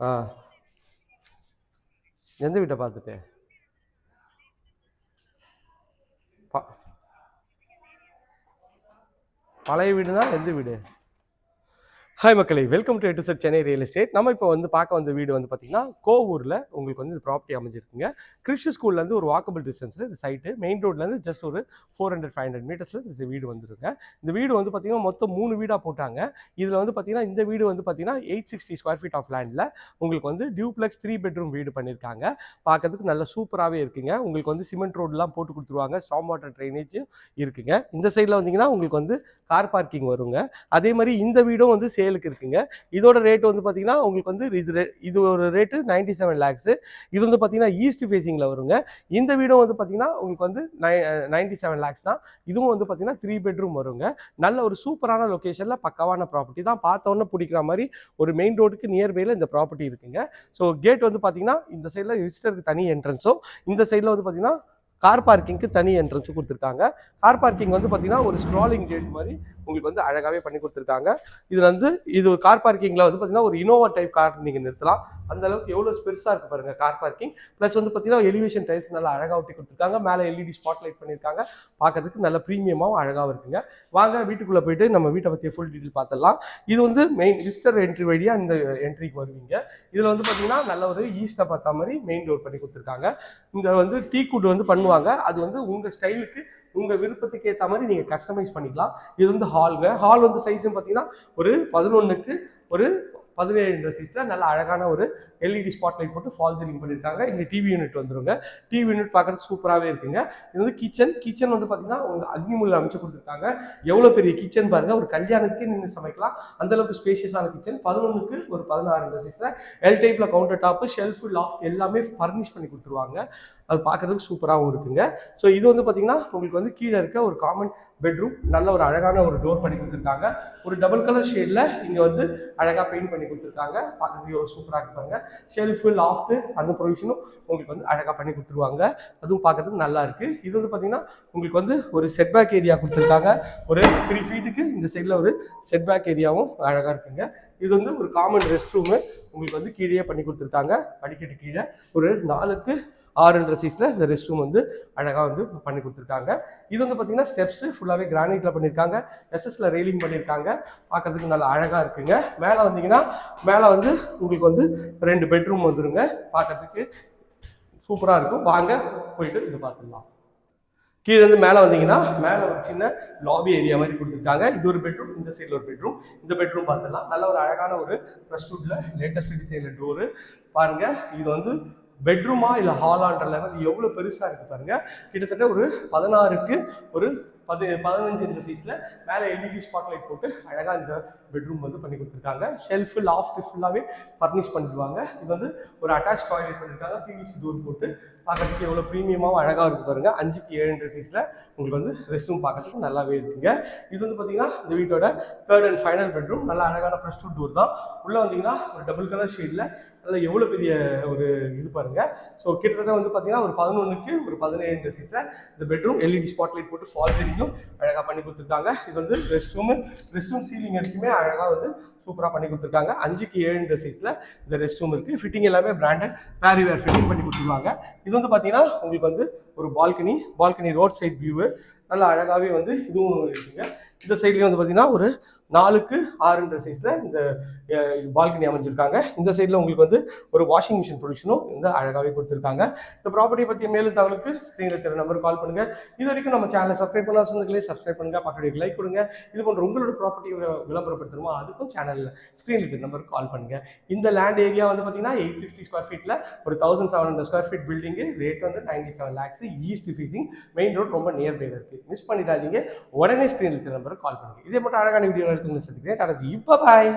ஆ. எந்த வீட்டை பார்த்துட்டு? பா பழைய வீடுனா எந்த வீடு? ஹாய் மக்களை. வெல்கம் டு எட்டு செட் சென்னை ரியல் எஸ்டேட் நம்ம இப்போ வந்து பார்க்க வந்த வீடு வந்து பார்த்தீங்கன்னா கோவூரில் உங்களுக்கு வந்து ப்ராப்பர்ட்டி அமைஞ்சிருக்குங்க. கிறிஸ்டி ஸ்கூல்லேருந்து ஒரு வாக்கபிள் டிஸ்டன்ஸில் இந்த சைட்டு மெயின் ரோட்லேருந்து ஜஸ்ட் ஒரு ஃபோர் ஹண்ட்ரட் ஃபைவ் ஹண்ட்ரட் மீட்டர்ஸில் இந்த வீடு வந்துருங்க இந்த வீடு வந்து பார்த்தீங்கன்னா மொத்தம் மூணு வீடாக போட்டாங்க. இதில் வந்து பார்த்திங்கன்னா இந்த வீடு வந்து பார்த்தீங்கன்னா eight sixty square feet of லேண்டில் உங்களுக்கு வந்து டியூப்ளெக்ஸ் த்ரீ பெட்ரூம் வீடு பண்ணியிருக்காங்க பார்க்கறதுக்கு நல்ல சூப்பராகவே இருக்குங்க. உங்களுக்கு வந்து சிமெண்ட் ரோடெலாம் போட்டு கொடுத்துருவாங்க. ஸ்டாம் வாட்டர் ட்ரைனேஜும் இருக்குங்க. இந்த சைடில் வந்தீங்கன்னா உங்களுக்கு வந்து கார் பார்க்கிங் வருங்க. அதே மாதிரி இந்த வீடும் வந்து சேலுக்கு இருக்குங்க. இதோட ரேட் வந்து பார்த்தீங்கன்னா உங்களுக்கு வந்து இது இது ஒரு ரேட்டு நைன்டி செவன் லேக்ஸு இது வந்து பார்த்தீங்கன்னா ஈஸ்ட் ஃபேஸிங்கில் வருங்க. இந்த வீடும் வந்து பார்த்தீங்கன்னா உங்களுக்கு வந்து நை நைன்டி செவன் லேக்ஸ் தான். இதுவும் வந்து பார்த்தீங்கன்னா த்ரீ பெட்ரூம் வருங்க. நல்ல ஒரு சூப்பரான லொக்கேஷனில் பக்கவான ப்ராப்பர்ட்டி தான். பார்த்த உடனே பிடிக்கிற மாதிரி ஒரு மெயின் ரோடுக்கு நியர்பையில் இந்த ப்ராப்பர்ட்டி இருக்குங்க. ஸோ கேட் வந்து பார்த்தீங்கன்னா இந்த சைடில் விசிட்டருக்கு தனி என்ட்ரன்ஸும் இந்த சைடில் வந்து பார்த்தீங்கன்னா கார் பார்க்கிங்க்கு தனி என்ட்ரன்ஸும் கொடுத்துருக்காங்க. கார் பார்க்கிங் வந்து பார்த்தீங்கன்னா ஒரு ஸ்ட்ராலிங் கேட் மாதிரி உங்களுக்கு வந்து அழகாகவே பண்ணி கொடுத்துருக்காங்க. இதில் வந்து இது கார் பார்க்கிங்கில் வந்து பார்த்தீங்கன்னா ஒரு இனோவா டைப் கார் நீங்கள் நிறுத்தலாம். அந்த அளவுக்கு எவ்வளோ பெருசாக இருக்கு பாருங்க கார் பார்க்கிங் ப்ளஸ் வந்து பார்த்தீங்கன்னா எலிவேஷன் டைல்ஸ் நல்லா அழகாக ஒட்டி கொடுத்துருக்காங்க. மேலே எல்இடி ஸ்பாட் லைட் பண்ணியிருக்காங்க. பார்க்கறதுக்கு நல்ல ப்ரீமியமாகவும் அழகாகவும் இருக்குங்க. வாங்க வீட்டுக்குள்ளே போயிட்டு நம்ம வீட்டை பற்றி ஃபுல் டீட்டெயில் பார்த்துடலாம் இது வந்து மெயின் விசிட்டர் என்ட்ரி வழியாக இந்த என்ட்ரிக்கு வருவீங்க. இதில் வந்து பார்த்தீங்கன்னா நல்ல ஒரு ஈஸ்ட்டை பார்த்த மாதிரி மெயின் டோர் பண்ணி கொடுத்துருக்காங்க. இங்கே வந்து டீ குட் வந்து பண்ணுவாங்க அது வந்து உங்கள் ஸ்டைலுக்கு உங்கள் விருப்பத்துக்கு ஏற்ற மாதிரி நீங்கள் கஸ்டமைஸ் பண்ணிக்கலாம். இது வந்து ஹாலுங்க ஹால் வந்து சைஸ்னு பார்த்தீங்கன்னா ஒரு பதினொன்றுக்கு ஒரு பதினேழு சீட்டில் நல்ல அழகான ஒரு எல்இடி ஸ்பாட் லைட் போட்டு ஃபால் சீலிங் பண்ணியிருக்காங்க இங்கே டிவி யூனிட் வந்துருங்க. டிவி யூனிட் பார்க்குறது சூப்பராகவே இருக்குங்க. இது வந்து கிச்சன் கிச்சன் வந்து பார்த்தீங்கன்னா உங்களுக்கு அக்னிமுள்ள அமைச்சு கொடுத்துருக்காங்க. எவ்வளோ பெரிய கிச்சன் பாருங்க. ஒரு கல்யாணத்துக்கே நின்று சமைக்கலாம். அந்த அளவுக்கு ஸ்பேஷியஸான கிச்சன் பதினொன்றுக்கு ஒரு பதினாறு சீட்டில் எல் டைப்பில் counter top shelf loft furnish furnish பண்ணி கொடுத்துருவாங்க. அது பார்க்கறதுக்கு சூப்பராகவும் இருக்குங்க. ஸோ இது வந்து பார்த்தீங்கன்னா உங்களுக்கு வந்து கீழே இருக்க ஒரு காமன் பெட்ரூம் நல்ல ஒரு அழகான ஒரு டோர் பண்ணி கொடுத்துருக்காங்க. ஒரு டபுள் கலர் ஷேடில் இங்கே வந்து அழகாக பெயிண்ட் பண்ணி கொடுத்துருக்காங்க. பார்க்கறதுக்கு ஒரு சூப்பராக இருப்பாங்க ஷெல்ஃபு லாஃப்ட்டு அந்த ப்ரொவிஷனும் உங்களுக்கு வந்து அழகாக பண்ணி கொடுத்துருவாங்க. அதுவும் பார்க்கறதுக்கு நல்லா இருக்குது இது வந்து பார்த்தீங்கன்னா உங்களுக்கு வந்து ஒரு செட்பேக் ஏரியா கொடுத்துருக்காங்க. ஒரு த்ரீ ஃபீட்டுக்கு இந்த சைடில் ஒரு செட்பேக் ஏரியாவும் அழகாக இருக்குங்க. இது வந்து ஒரு காமன் ரெஸ்ட் ரூமு உங்களுக்கு வந்து கீழே பண்ணி கொடுத்துருக்காங்க. படிக்கட்டு கீழே. ஒரு நாலுக்கு ஆறுன்ற சைஸில் இந்த ரெஸ்ட் ரூம் வந்து அழகாக வந்து பண்ணி கொடுத்துருக்காங்க. இது வந்து பார்த்தீங்கன்னா ஸ்டெப்ஸு ஃபுல்லாகவே கிரானைட்டில் பண்ணியிருக்காங்க எஸ்எஸ்ல ரெயிலிங் பண்ணியிருக்காங்க பார்க்கறதுக்கு நல்லா அழகாக இருக்குங்க. மேலே வந்தீங்கன்னா மேலே வந்து உங்களுக்கு வந்து ரெண்டு பெட்ரூம் வந்துருங்க. பார்க்கறதுக்கு சூப்பராக இருக்கும். வாங்க போயிட்டு இது பார்த்துடலாம் கீழே இருந்து மேலே வந்தீங்கன்னா மேலே ஒரு சின்ன லாபி ஏரியா மாதிரி கொடுத்துருக்காங்க. இது ஒரு பெட்ரூம் இந்த சைடில் ஒரு பெட்ரூம் இந்த பெட்ரூம் பார்த்துடலாம் நல்ல ஒரு அழகான ஒரு ப்ரெஸ்டூட்ல லேட்டஸ்ட் டிசைனில் டோரு பாருங்க இது வந்து பெட்ரூமா இல்லை ஹாலான்ற லெவல் எவ்வளோ பெருசாக இருக்குது பாருங்க? கிட்டத்தட்ட ஒரு பதினாறுக்கு ஒரு பது பதினஞ்சு இன்ச் சைஸில் மேலே எல்இடி ஸ்பாட் லைட் போட்டு அழகாக இந்த பெட்ரூம் வந்து பண்ணி கொடுத்துருக்காங்க. ஷெல்ஃபு லாஃப்ட் ஃபுல்லாகவே ஃபர்னிஷ் பண்ணிடுவாங்க. இது வந்து ஒரு அட்டாச் டாய்லெட் பண்ணியிருக்காங்க பிவிசி டோர் போட்டு பார்க்கறதுக்கு எவ்வளோ ப்ரீமியமாகவும் அழகாக இருக்கும் பாருங்கள் அஞ்சுக்கு ஏழு சைஸில் உங்களுக்கு வந்து ரெஸ்ட் ரூம் பார்க்கறதுக்கு நல்லாவே இருக்குங்க. இது வந்து பார்த்தீங்கன்னா இந்த வீட்டோட தேர்ட் அண்ட் ஃபைனல் பெட்ரூம் நல்ல அழகான ப்ரெஸ் டூ டோர் தான். உள்ளே வந்தீங்கன்னா ஒரு டபுள் கலர் ஷேடில் நல்லா எவ்வளோ பெரிய ஒரு இது பாருங்க. ஸோ கிட்டத்தட்ட வந்து பார்த்தீங்கன்னா ஒரு பதினொன்றுக்கு ஒரு பதினேழு சீஸில் இந்த பெட்ரூம் எல்இடி ஸ்பாட் லைட் போட்டு ஃபால் சீலிங்கும் அழகாக பண்ணி கொடுத்துருக்காங்க. இது வந்து rest room rest room ceiling வரைக்குமே அழகாக வந்து சூப்பராக பண்ணி கொடுத்துருக்காங்க. அஞ்சுக்கு ஏழு சைஸில் இந்த ரெஸ்ட் ரூம் இருக்குது ஃபிட்டிங் எல்லாமே பிராண்டட் பேரி வேர் ஃபிட்டிங் பண்ணி கொடுத்துருவாங்க. இது வந்து பார்த்தீங்கன்னா உங்களுக்கு வந்து ஒரு balcony balcony road side view நல்லா அழகாகவே வந்து இதுவும் இருக்குங்க. இந்த சைட்லேயும் வந்து பார்த்தீங்கன்னா ஒரு நாலுக்கு ஆறுன்ற சைஸில் இந்த பால்கனி அமைஞ்சிருக்காங்க. இந்த சைடில் உங்களுக்கு வந்து ஒரு வாஷிங் மிஷின் ப்ரொடியூஷனும் வந்து அழகாகவே கொடுத்துருக்காங்க. இந்த ப்ராப்பர்ட்டி பற்றி மேலும் தகவலுக்கு ஸ்க்ரீனில் தெரிய நம்பருக்கு கால் பண்ணுங்கள் இது வரைக்கும் நம்ம சேனலை சப்ஸ்கிரைப் பண்ணா சொந்தங்களே சப்ஸ்கிரைப் பண்ணுங்கள் பக்கத்துக்கு லைக் கொடுங்க. இது போன்ற உங்களோட ப்ராப்பர்ட்டி விளம்பரப்படுத்தணுமோ அதுக்கும் சேனலில் ஸ்க்ரீனில் தெரிய நம்பருக்கு கால் பண்ணுங்கள் இந்த லேண்ட் ஏரியா வந்து பார்த்தீங்கன்னா எயிட் சிக்ஸ்டி ஸ்கொயர் ஃபீட்டில் ஒரு thousand seven hundred square feet building rate வந்து ninety seven lakhs east facing main road ரொம்ப நியர்பையில் இருக்குது மிஸ் பண்ணிடாதீங்க. உடனே ஸ்க்ரீனில் தெரிய நம்பருக்கு கால் பண்ணுங்க. இதே மட்டும் அழகான வீடியோவில் எடுத்து சந்திக்கிறேன் கடைசி இப்போ பாய்